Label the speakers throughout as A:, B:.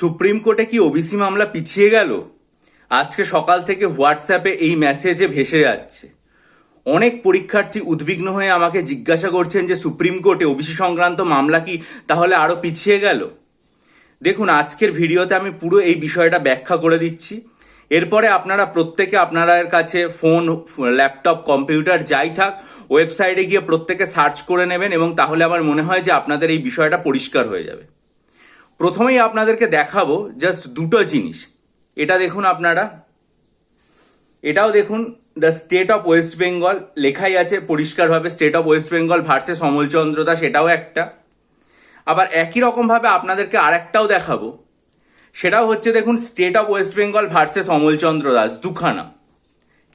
A: Supreme কোর্টে কি OBC মামলা পিছিয়ে গেল? আজকে সকাল থেকে হোয়াটসঅ্যাপে এই মেসেজে ভেসে যাচ্ছে। অনেক পরীক্ষার্থী উদ্বিগ্ন হয়ে আমাকে জিজ্ঞাসা করছেন যে, সুপ্রিম কোর্টে ওবিসি সংক্রান্ত মামলা কি তাহলে আরও পিছিয়ে গেল? দেখুন, আজকের ভিডিওতে আমি পুরো এই বিষয়টা ব্যাখ্যা করে দিচ্ছি। এরপরে আপনারা প্রত্যেকে আপনাদের কাছে ফোন, ল্যাপটপ, কম্পিউটার যাই থাক, ওয়েবসাইটে গিয়ে প্রত্যেকে সার্চ করে নেবেন এবং তাহলে আমার মনে হয় যে আপনাদের এই বিষয়টা পরিষ্কার হয়ে যাবে। প্রথমেই আপনাদেরকে দেখাবো জাস্ট দুটো জিনিস। এটা দেখুন আপনারা। এটাও দেখুন the state of West Bengal লেখাই আছে পরিষ্কারভাবে state of West Bengal versus Amalchandra Das এটাও একটা। আবার একই রকমভাবে আপনাদেরকে আরেকটাও দেখাবো। সেটাও হচ্ছে দেখুন state of West Bengal versus Amalchandra Das দুখানা।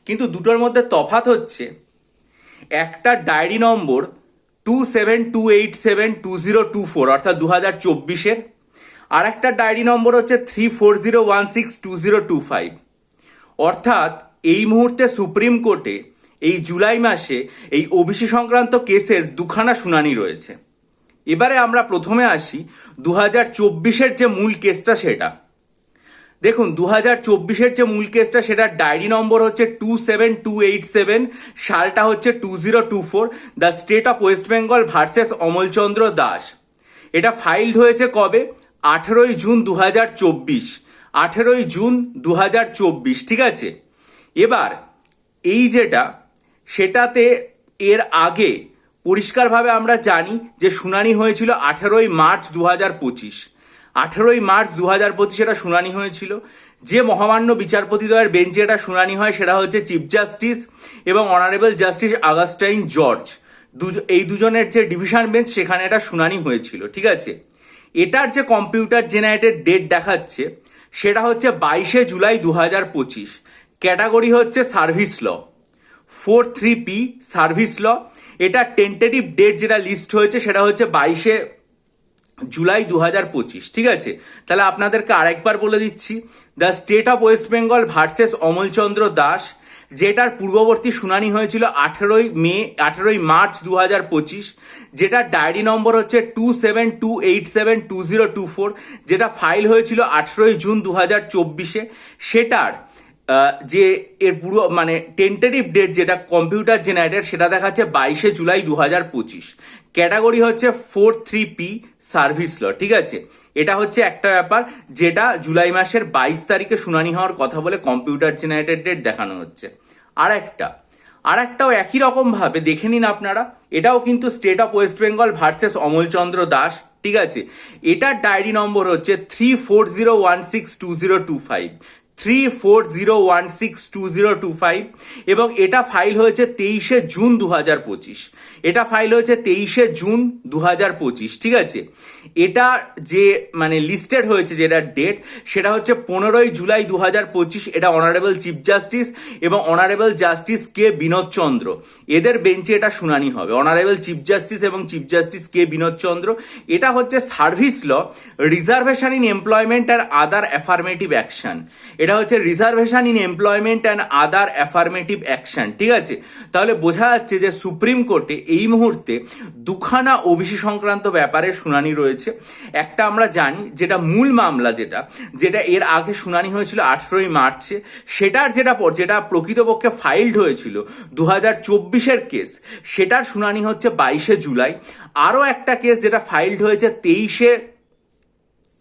A: কিন্তু দুটোর মধ্যে তফাৎ হচ্ছে, একটা diary number two seven two eight seven two zero two four অর্থাৎ দু হাজার চব্বিশের আর একটা ডায়েরি নম্বর হচ্ছে three four zero one six two zero two five অর্থাৎ এই মুহূর্তে সুপ্রিম কোর্টে এই জুলাই মাসে এই ওবিসি সংক্রান্ত কেসের দুখানা শুনানি রয়েছে। এবারে আমরা প্রথমে আসি দু হাজার চব্বিশের যে মূল কেসটা সেটা। দেখুন দু হাজার চব্বিশের যে মূল কেসটা, সেটার ডায়েরি নম্বর হচ্ছে two seven two eight seven সালটা হচ্ছে two zero two four the state of West Bengal versus Amalchandra Das. এটা ফাইলড হয়েছে কবে? আঠেরোই জুন দু হাজার চব্বিশ, আঠেরোই জুন দু হাজার চব্বিশ, ঠিক আছে? এবার, এই যেটা, সেটাতে এর আগে পরিষ্কারভাবে আমরা জানি যে শুনানি হয়েছিল আঠেরোই মার্চ দু হাজার পঁচিশ। আঠেরোই মার্চ দু হাজার পঁচিশ এটা শুনানি হয়েছিল। যে মহামান্য বিচারপতিদ্বয়ের বেঞ্চে এটা শুনানি হয় সেটা হচ্ছে চিফ জাস্টিস এবং অনারেবল জাস্টিস আগাস্টাইন জর্জ। দুজ- এই দুজনের যে ডিভিশন বেঞ্চ সেখানে এটা শুনানি হয়েছিল, ঠিক আছে? এটার যে কম্পিউটার জেনারেটেড ডেট দেখাচ্ছে, সেটা হচ্ছে বাইশে জুলাই দু হাজার পঁচিশ। ক্যাটাগরি হচ্ছে service law four three P service law এটা টেন্টেটিভ ডেট যেটা লিস্ট হয়েছে, সেটা হচ্ছে বাইশে জুলাই দু হাজার পঁচিশ। ঠিক আছে? তাহলে আপনাদেরকে আরেকবার বলে দিচ্ছি the state of West Bengal versus Amalchandra Das যেটার পূর্ববর্তী শুনানি হয়েছিল আঠেরোই মে, আঠেরোই মার্চ দু হাজার পঁচিশ, যেটার ডায়েরি নম্বর হচ্ছে two seven two eight seven two zero two four, যেটা ফাইল হয়েছিল আঠেরোই জুন দু হাজার চব্বিশে। সেটার যে এর পুরো মানে টেন্টেটিভ ডেট যেটা কম্পিউটার জেনারেটেড সেটা দেখাচ্ছে বাইশে জুলাই দু হাজার পঁচিশ। ক্যাটাগরি হচ্ছে four three P service law ঠিক আছে? এটা হচ্ছে একটা ব্যাপার যেটা জুলাই মাসের বাইশ তারিখে শুনানি হওয়ার কথা বলে কম্পিউটার জেনারেটেড ডেট দেখানো হচ্ছে। আর একটা আর একটাও একই রকম ভাবে দেখে নিন আপনারা, এটাও কিন্তু state of West Bengal versus Amalchandra Das, ঠিক আছে? এটার ডায়েরি নম্বর হচ্ছে three four zero one six two zero two five three four zero one six two zero two five এবং এটা ফাইল হয়েছে তেইশে জুন দু হাজার পঁচিশ। এটা ফাইল হয়েছে তেইশে জুন দু হাজার পঁচিশ, ঠিক আছে? এটা যে মানে লিস্টেড হয়েছে যেটা ডেট সেটা হচ্ছে পনেরোই জুলাই দু হাজার পঁচিশ, এটা অনারেবল চিফ জাস্টিস এবং honourable justice K Binod Chandra. এদের বেঞ্চে এটা শুনানি হবে। অনারেবল চিফ জাস্টিস এবং chief justice K Binod Chandra. এটা হচ্ছে service law reservation in employment R other affirmative action এটা হচ্ছে reservation in employment and other affirmative action ঠিক আছে? তাহলে বোঝা যাচ্ছে যে সুপ্রিম কোর্টে এই মুহূর্তে দুখানা ওবিসি সংক্রান্ত ব্যাপারে শুনানি রয়েছে। একটা আমরা জানি, যেটা মূল মামলা যেটা যেটা এর আগে শুনানি হয়েছিল আঠেরোই মার্চে, সেটার যেটা পর, যেটা প্রকৃতপক্ষে ফাইলড হয়েছিল দু হাজার চব্বিশের কেস, সেটার শুনানি হচ্ছে বাইশে জুলাই। আরও একটা কেস যেটা ফাইলড হয়েছে তেইশে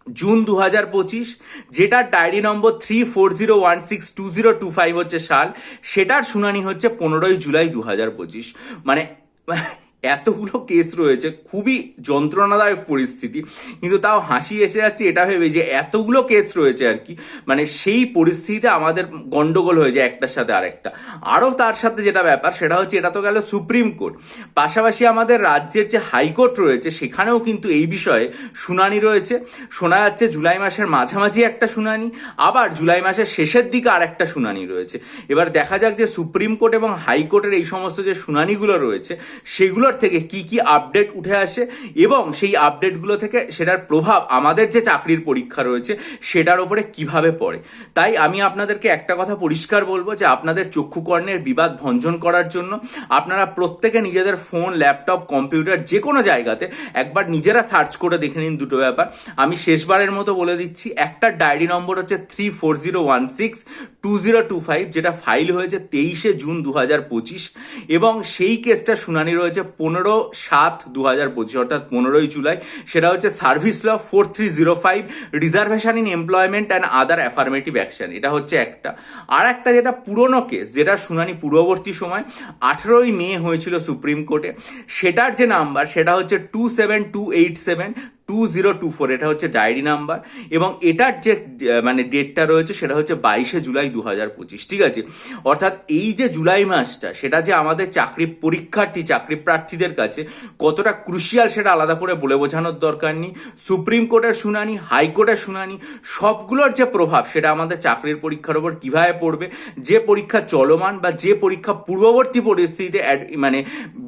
A: জুন দু হাজার পঁচিশ, যেটার diary number three four zero one six two zero two five হচ্ছে সাল, সেটার শুনানি হচ্ছে পনেরোই জুলাই দু হাজার পঁচিশ। মানে এতগুলো কেস রয়েছে, খুবই যন্ত্রণাদায়ক পরিস্থিতি। কিন্তু তাও হাসি এসে যাচ্ছে, এটা ভেবে যে এতগুলো কেস রয়েছে আর কি। মানে সেই পরিস্থিতিতে আমাদের গন্ডগোল হয়ে যায় একটার সাথে আরেকটা। আরও তার সাথে যেটা ব্যাপার, সেটা হচ্ছে এটা তো গেল সুপ্রিম কোর্ট। পাশাপাশি আমাদের রাজ্যের যে হাইকোর্ট রয়েছে, সেখানেও কিন্তু এই বিষয়ে শুনানি রয়েছে। শোনা যাচ্ছে জুলাই মাসের মাঝামাঝি একটা শুনানি, আবার জুলাই মাসের শেষের দিকে আর একটা শুনানি রয়েছে। এবার দেখা যাক যে সুপ্রিম কোর্ট এবং হাইকোর্টের এই সমস্ত যে শুনানিগুলো রয়েছে, সেগুলোর থেকে কি কি আপডেট উঠে আসে এবং সেই আপডেটগুলো থেকে সেটার প্রভাব আমাদের যে চাকরির পরীক্ষা রয়েছে সেটার উপরে কীভাবে পড়ে? তাই আমি আপনাদেরকে একটা কথা পরিষ্কার বলব যে আপনাদের চক্ষুকর্ণের বিবাদ ভঞ্জন করার জন্য আপনারা প্রত্যেকে নিজেদের ফোন ল্যাপটপ কম্পিউটার যে কোনো জায়গাতে একবার নিজেরা সার্চ করে দেখে নিন দুটো ব্যাপার। আমি শেষবারের মতো বলে দিচ্ছি, একটা ডায়েরি নম্বর হচ্ছে three four zero one six two zero two five, যেটা ফাইল হয়েছে তেইশে জুন দু হাজার পঁচিশ, এবং সেই কেসটা শুনানি রয়েছে পনেরো সাত দু হাজার পঁচিশ, অর্থাৎ পনেরোই জুলাই। সেটা হচ্ছে service law four three zero five, reservation in employment and other affirmative action, এটা হচ্ছে একটা। আর একটা যেটা পুরনো কেস, যেটা শুনানি পূর্ববর্তী সময়, আঠেরোই মে হয়েছিল সুপ্রিম কোর্টে, সেটার যে নাম্বার, সেটা হচ্ছে two seven two eight seven two zero two four এটা হচ্ছে ডায়েরি নাম্বার এবং এটার যে মানে ডেটটা রয়েছে সেটা হচ্ছে বাইশে জুলাই দু হাজার পঁচিশ, ঠিক আছে? অর্থাৎ এই যে জুলাই মাসটা, সেটা যে আমাদের চাকরি পরীক্ষার্থী, চাকরি প্রার্থীদের কাছে কতটা ক্রুশিয়াল সেটা আলাদা করে বলে বোঝানোর দরকার নেই। সুপ্রিম কোর্টের শুনানি হাইকোর্টের শুনানি, সবগুলোর যে প্রভাব সেটা আমাদের চাকরির পরীক্ষার ওপর কীভাবে পড়বে, যে পরীক্ষা চলমান বা যে পরীক্ষা পূর্ববর্তী পরিস্থিতিতে মানে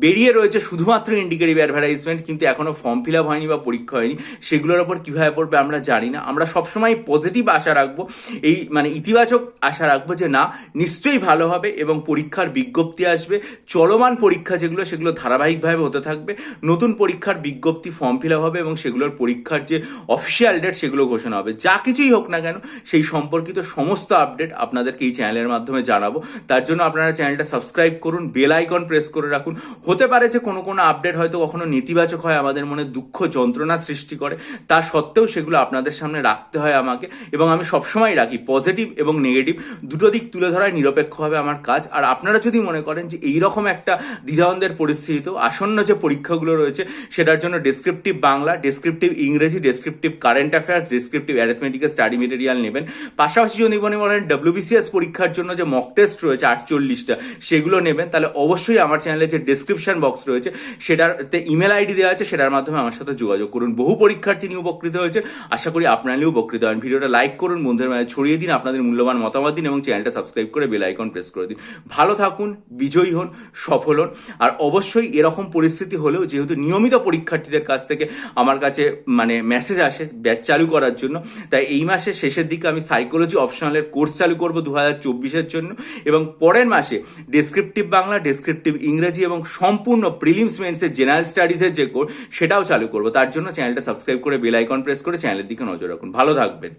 A: বেরিয়ে রয়েছে, শুধুমাত্র ইন্ডিকেটিভ অ্যাডভার্টাইজমেন্ট কিন্তু এখনও ফর্ম ফিল আপ হয়নি বা পরীক্ষা হয়নি। সেগুলোর ওপর কীভাবে পড়বে আমরা জানি না। আমরা সবসময় পজিটিভ আশা রাখব। এই মানে ইতিবাচক আশা রাখব যে না, নিশ্চয়ই ভালো হবে এবং পরীক্ষার বিজ্ঞপ্তি আসবে। চলমান পরীক্ষা যেগুলো, সেগুলো ধারাবাহিকভাবে হতে থাকবে। নতুন পরীক্ষার বিজ্ঞপ্তি ফর্ম ফিল আপ হবে এবং সেগুলোর পরীক্ষার যে অফিসিয়াল ডেট সেগুলো ঘোষণা হবে। যা কিছুই হোক না কেন, সেই সম্পর্কিত সমস্ত আপডেট আপনাদেরকে এই চ্যানেলের মাধ্যমে জানাব। তার জন্য আপনারা চ্যানেলটা সাবস্ক্রাইব করুন বেল আইকন প্রেস করে রাখুন। হতে পারে যে কোনো কোনো আপডেট হয়তো কখনো নেতিবাচক হয়, আমাদের মনে দুঃখ, যন্ত্রণা সৃষ্টি করে, তা সত্ত্বেও সেগুলো আপনাদের সামনে রাখতে হয় আমাকে এবং আমি সবসময় রাখি। পজিটিভ এবং নেগেটিভ দুটো দিক তুলে ধরায় নিরপেক্ষভাবে আমার কাজ। আর আপনারা যদি মনে করেন যে এইরকম একটা দ্বিধাদ্বন্দ্বের পরিস্থিতিতেও আসন্ন যে পরীক্ষাগুলো রয়েছে, সেটার জন্য ডেসক্রিপটিভ বাংলা ডেসক্রিপটিভ ইংরেজি ডেসক্রিপটিভ কারেন্ট অ্যাফেয়ার্স ডেসক্রিপটিভ অ্যারিথমেটিকের স্টাডি মেটেরিয়াল নেবেন। পাশাপাশি যদি মনে করেন ডব্লিউবিসিএস পরীক্ষার জন্য যে মক টেস্ট রয়েছে আটচল্লিশটা, সেগুলো নেবেন, তাহলে অবশ্যই আমার চ্যানেলে যে ডেসক্রিপশন বক্স রয়েছে সেটাতে ইমেল আইডি দেওয়া আছে, সেটার মাধ্যমে আমার সাথে যোগাযোগ করুন। বহু পরীক্ষার্থী নিয়ে উপকৃত হয়েছে। আশা করি আপনারাও উপকৃত হন ভিডিওটা লাইক করুন, বন্ধুদের মাঝে ছড়িয়ে দিন, আপনাদের মূল্যবান মতামত দিন এবং চ্যানেলটা সাবস্ক্রাইব করে বেল আইকন প্রেস করে দিন। ভালো থাকুন, বিজয়ী হন, সফল হন। আর অবশ্যই এরকম পরিস্থিতি হলেও যেহেতু নিয়মিত পরীক্ষার্থীদের কাছ থেকে আমার কাছে মানে মেসেজ আসে ব্যাচ চালু করার জন্য, তাই এই মাসের শেষের দিকে আমি সাইকোলজি অপশনালের কোর্স চালু করব দু হাজার চব্বিশের জন্য এবং পরের মাসে ডেসক্রিপটিভ বাংলা ডেসক্রিপটিভ ইংরেজি এবং সম্পূর্ণ প্রিলিমস মেন্সের জেনারেল স্টাডিজের যে কোর্স সেটাও চালু করব। তার জন্য চ্যানেলটা সাবস্ক্রাইব করে বেল আইকন প্রেস করে চ্যানেলের দিকে নজর রাখুন। ভালো থাকবেন।